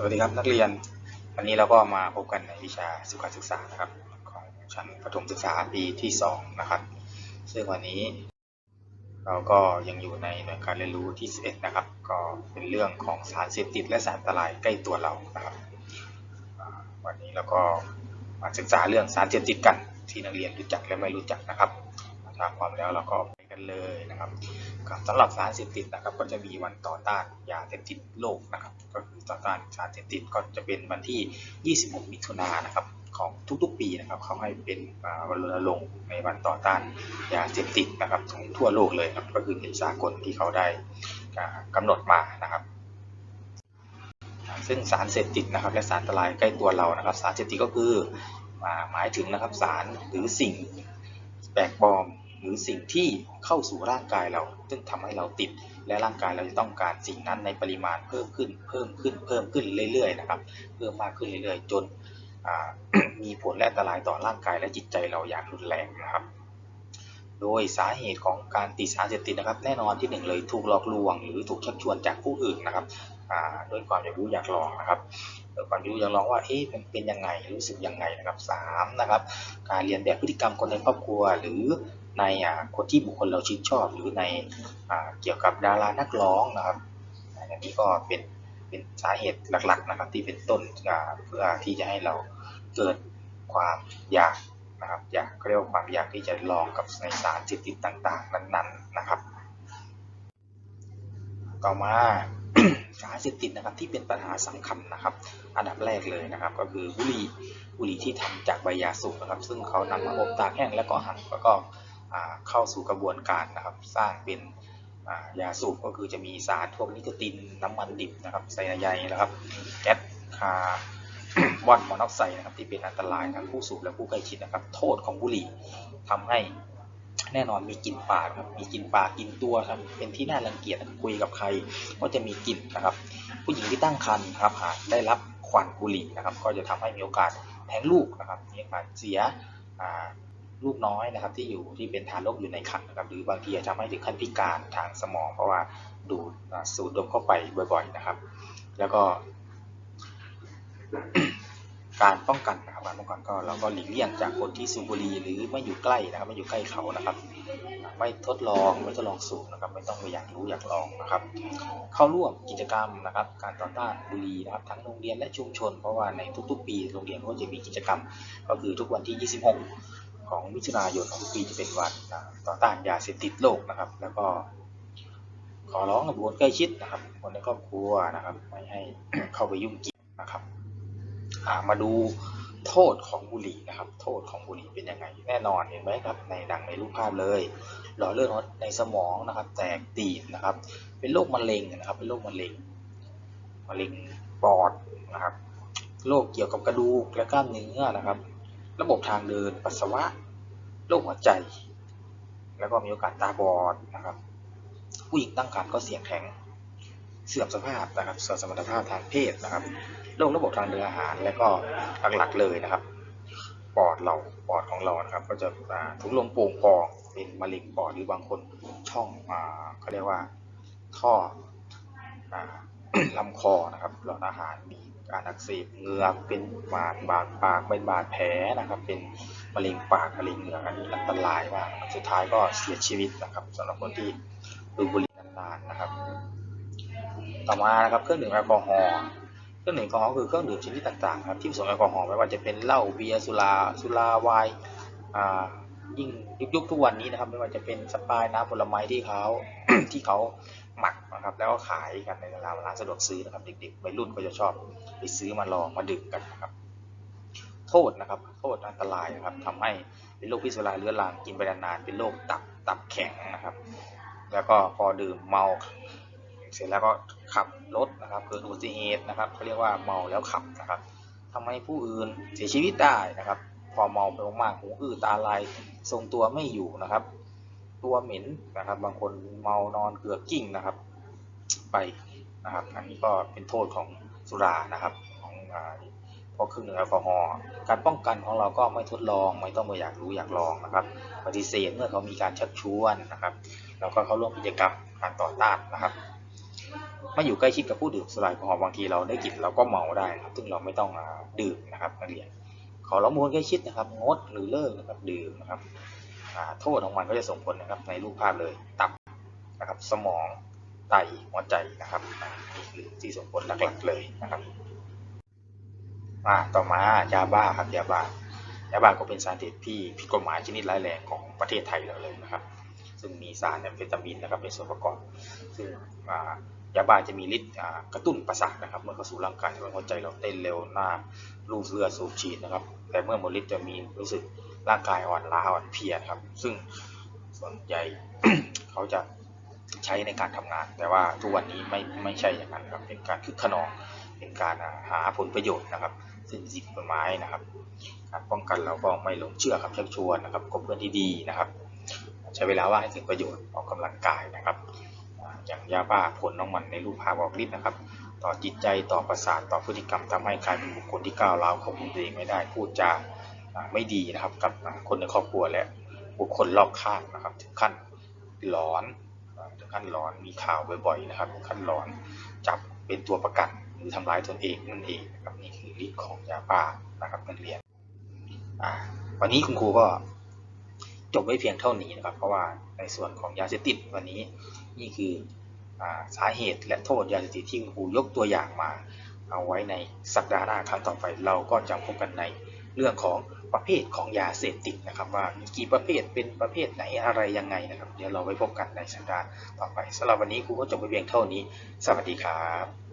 สวัสดีครับนักเรียน วันนี้เราก็มาพบกันในวิชาสุขศึกษานะครับ ของชั้นประถมศึกษาปีที่2นะครับ ซึ่งวันนี้ เราก็ยังอยู่ในหน่วยการเรียนรู้ที่ 11 นะครับ ก็เป็นเรื่องของสารเสพติดและสารอันตรายใกล้ตัวเรานะครับ วันนี้เราก็มาศึกษาเรื่องสารเสพติดกันที่นักเรียนรู้จักและไม่รู้จักนะครับถ้าพร้อมแล้วเราก็ กันเลยนะครับครับสำหรับสารเสพติดนะครับ ก็จะมีวันต่อต้านยาเสพติดโลกนะครับ ก็คือต่อต้านสารเสพติดก็จะเป็นวันที่ 26 มิถุนายนนะครับของทุกๆปีนะครับเขาให้เป็นวันรณรงค์ในวันต่อต้านยาเสพติดนะครับของทั่วโลกเลยครับก็คือเป็นสากลที่เขาได้อ่ากำหนดมานะครับ ซึ่งสารเสพติดนะครับ และสารอันตรายใกล้ตัวเรานะครับ สารเสพติดก็คือหมายถึงนะครับสารหรือสิ่งแปลกปลอม หรือสิ่งที่เข้าสู่ร่างกายเรา ซึ่งทำให้เราติด และร่างกายเราจะต้องการสิ่งนั้นในปริมาณเพิ่มขึ้น เพิ่มขึ้น เพิ่มขึ้นเรื่อยๆนะครับ เพิ่มมากขึ้นเรื่อยๆ จนมีผลและอันตรายต่อร่างกายและจิตใจเราอย่างรุนแรงนะครับ โดยสาเหตุของการติดสารเสพติดนะครับ แน่นอนที่หนึ่งเลยถูกหลอกลวง หรือถูกชักชวนจากผู้อื่นนะครับด้วยความอยากรู้อยากลองนะครับด้วยความอยากรู้อยากลองว่าเอ๊ะมันเป็นยังไงรู้สึกยังไงนะครับสามนะครับ การเรียนแบบพฤติกรรมคนในครอบครัว หรือ ในอ่าคนที่บุคคลเราชื่นชอบ หรือในอ่าเกี่ยวกับดารานักร้องนะครับอันนี้ก็เป็นเป็นสาเหตุหลักๆนะครับที่เป็นต้นอ่าเพื่อที่จะให้เราเกิดความอยากนะครับอยากเรียกว่าความอยากที่จะลองกับในสารเสพติดต่างๆ นั้นๆนะครับ ต่อมาสารเสพติดนะครับที่เป็นปัญหาสำคัญนะครับ อันดับแรกเลยนะครับ ก็คือบุหรี่บุหรี่ที่ทำจากใบยาสูบนะครับ ซึ่งเขานำมาอบตากแห้งแล้วก็หั่นแล้วก็ เข้าสู่กระบวนการนะครับ สร้างเป็นยาสูบก็คือจะมีสารพวกนิโคตินน้ำมันดิบนะครับไซยาไนนะครับแก๊สคาร์บอนมอนอกไซด์นะครับที่เป็นอันตรายทั้งผู้สูบและผู้ใกล้ชิดนะครับ โทษของบุหรี่ทำให้แน่นอนมีกลิ่นปากครับมีกลิ่นปากกลิ่นตัวครับเป็นที่น่ารังเกียจคุยกับใคร ก็จะมีกลิ่นนะครับ ผู้หญิงที่ตั้งครรภ์ครับหากได้รับควันบุหรี่นะครับ ก็จะทำให้มีโอกาสแท้งลูกนะครับมีโอกาสเสีย ลูกน้อยนะครับ ที่อยู่ที่เป็นทารกอยู่ในครรภ์นะครับ หรือบางทีอาจจะทำให้ถึงขั้นพิการทางสมอง เพราะว่าดูดสูดดมเข้าไปบ่อย ๆนะครับ แล้วก็การป้องกันนะครับการป้องกันก็เราก็หลีกเลี่ยงจากคนที่สูบบุหรี่หรือไม่อยู่ใกล้นะครับไม่อยู่ใกล้เขานะครับ ไม่ทดลองไม่ทดลองสูบนะครับ ไม่ต้องไปอยากรู้อยากลองนะครับ เข้าร่วมกิจกรรมนะครับ การต่อต้านบุหรี่นะครับ ทั้งโรงเรียนและชุมชน เพราะว่าในทุกๆ ปีโรงเรียนก็จะมีกิจกรรม ก็คือทุกวันที่ 26 ของมิถุนายนของทุกปีจะเป็นวันต่อต้านยาเสพติดโลกนะครับ แล้วก็ขอร้องกับคคลใกล้ชิดนะครับ คนในครอบครัวนะครับ ไม่ให้เข้าไปยุ่งเกี่ยวนะครับมาดูโทษของบุหรี่นะครับ โทษของบุหรี่เป็นยังไงแน่นอนเห็นไหมครับในดังในรูปภาพเลยหล่อเลือดในสมองนะครับ แตกตีบนะครับ เป็นโรคมะเร็งนะครับ เป็นโรคมะเร็งมะเร็งปอดนะครับโรคเกี่ยวกับกระดูกและกล้ามเนื้อนะครับ ระบบทางเดินปัสสาวะโรคหัวใจ แล้วก็มีโอกาสตาบอดนะครับ ผู้หญิงตั้งครรภ์ก็เสี่ยงแท้งเสื่อมสภาพนะครับเสื่อมสมรรถภาพทางเพศนะครับโรคระบบทางเดินอาหาร และก็หลักๆเลยนะครับปอดเราปอดของเรานะครับ ก็จะถุงลมโป่งพองเป็นมะเร็งปอดหรือบางคนช่องอเขาเรียกว่าท่ออลำคอนะครับหลอดอาหารมี การอักเสบเหงือกเป็นบาดบาดปากเป็นบาดแผลนะครับ เป็นมะเร็งปากมะเร็งเหงือกอันนี้อันตรายมากสุดท้ายก็เสียชีวิตนะครับสำหรับคนที่ดูบุหรี่นานๆนะครับ ต่อมานะครับเครื่องดื่มแอลกอฮอล์เครื่องดื่มแอลกอฮอล์คือเครื่องดื่มชนิดต่างๆครับที่ผสมแอลกอฮอล์ไม่ว่าจะเป็นเหล้าเบียร์สุราสุราไวน์อ่ายิ่งยุคทุกวันนี้นะครับ ไม่ว่าจะเป็นสปายน้ำผลไม้ที่เขาที่เขา หมักนะครับ แล้วก็ขายกันในร้านร้านสะดวกซื้อนะครับ เด็กๆวัยรุ่นก็จะชอบไปซื้อมาลองมาดื่มกันนะครับ โทษนะครับโทษอันตรายนะครับทำให้เป็นโรคพิษสุราเรื้อรังกินไปนานๆเป็นโรคตับตับแข็งนะครับ แล้วก็พอดื่มเมาเสร็จแล้วก็ขับรถนะครับเกิดอุบัติเหตุนะครับเขาเรียกว่าเมาแล้วขับนะครับทำให้ผู้อื่นเสียชีวิตได้นะครับ พอเมาไปมากๆหูอื้อตาลายทรงตัวไม่อยู่นะครับ ตัวเหม็นนะครับ บางคนเมานอนเกือกกิ้งนะครับ ไปนะครับ อันนี้ก็เป็นโทษของสุรานะครับของอ่าพวกเครื่องดื่มแอลกอฮอล์การป้องกันของเราก็ไม่ทดลองไม่ต้องไปอยากรู้อยากลองนะครับ ปฏิเสธเมื่อเขามีการชักชวนนะครับแล้วก็เข้าร่วมกิจกรรมการต่อต้านนะครับมาอยู่ใกล้ชิดกับผู้ดื่มสุราแอลกอฮอล์บางทีเราได้กลิ่นเราก็เมาได้ครับซึ่งเราไม่ต้องดื่มนะครับนักเรียนขอร้องมูลใกล้ชิดนะครับ งดหรือเลิกนะครับดื่มนะครับ โทษของมันก็จะส่งผลนะครับในรูปภาพเลยตับนะครับสมองไตหัวใจนะครับนี่คือที่ส่งผลหลักๆเลยนะครับอ่าต่อมายาบ้าครับยาบ้ายาบ้าก็เป็นสารเสพติดที่ผิดกฎหมายชนิดร้ายแรงของประเทศไทยเราเลยนะครับ ซึ่งมีสารแอมเฟตามีนนะครับเป็นส่วนประกอบ ซึ่งยาบ้าจะมีฤทธิ์กระตุ้นประสาทนะครับ เมื่อเข้าสู่ร่างกายทำให้หัวใจเราเต้นเร็วหน้ารูเลือดสูบฉีดนะครับ แต่เมื่อหมดฤทธิ์จะมีรู้สึก ร่างกายอ่อนล้าอ่อนเพลียครับ ซึ่งส่วนใหญ่เขาจะใช้ในการทำงาน แต่ว่าทุกวันนี้ไม่ไม่ใช่อย่างนั้นครับ เป็นการคึกขนอง เป็นการหาผลประโยชน์นะครับซึ่งผิดกฎหมายนะครับ การป้องกันเราก็ไม่หลงเชื่อครับชักชวนนะครับคบเพื่อนที่ดีนะครับ ใช้เวลาว่างให้ถึงประโยชน์ออกกำลังกายนะครับ อย่างยาบ้าผลของมันในรูปภาพออกฤทธิ์นะครับต่อจิตใจต่อประสาทต่อพฤติกรรมทำให้กลายเป็นบุคคลที่ก้าวร้าวควบคุมตัวเองไม่ได้พูดจา ไม่ดีนะครับกับคนในครอบครัวและบุคคลรอบข้างนะครับถึงขั้นหลอนถึงขั้นหลอนมีข่าวบ่อยๆนะครับถึงขั้นหลอนจับเป็นตัวประกันหรือทำร้ายตนเองนั่นเองนะครับนี่คือฤทธิ์ของยาบ้านะครับนักเรียนวันนี้คุณครูก็จบไว้เพียงเท่านี้นะครับ เพราะว่าในส่วนของยาเสพติดวันนี้นี่คืออสาเหตุและโทษยาเสพติดที่คุณครูยกตัวอย่างมา เอาไว้ในสัปดาห์หน้าครั้งต่อไปเราก็จะพบกันในเรื่องของ ประเภทของยาเสพติดนะครับว่ามีกี่ประเภทเป็นประเภทไหนอะไรยังไงนะครับ เดี๋ยวเราไว้พบกันในสัปดาห์ต่อไปสำหรับวันนี้ครูก็จบไปเพียงเท่านี้ สวัสดีครับ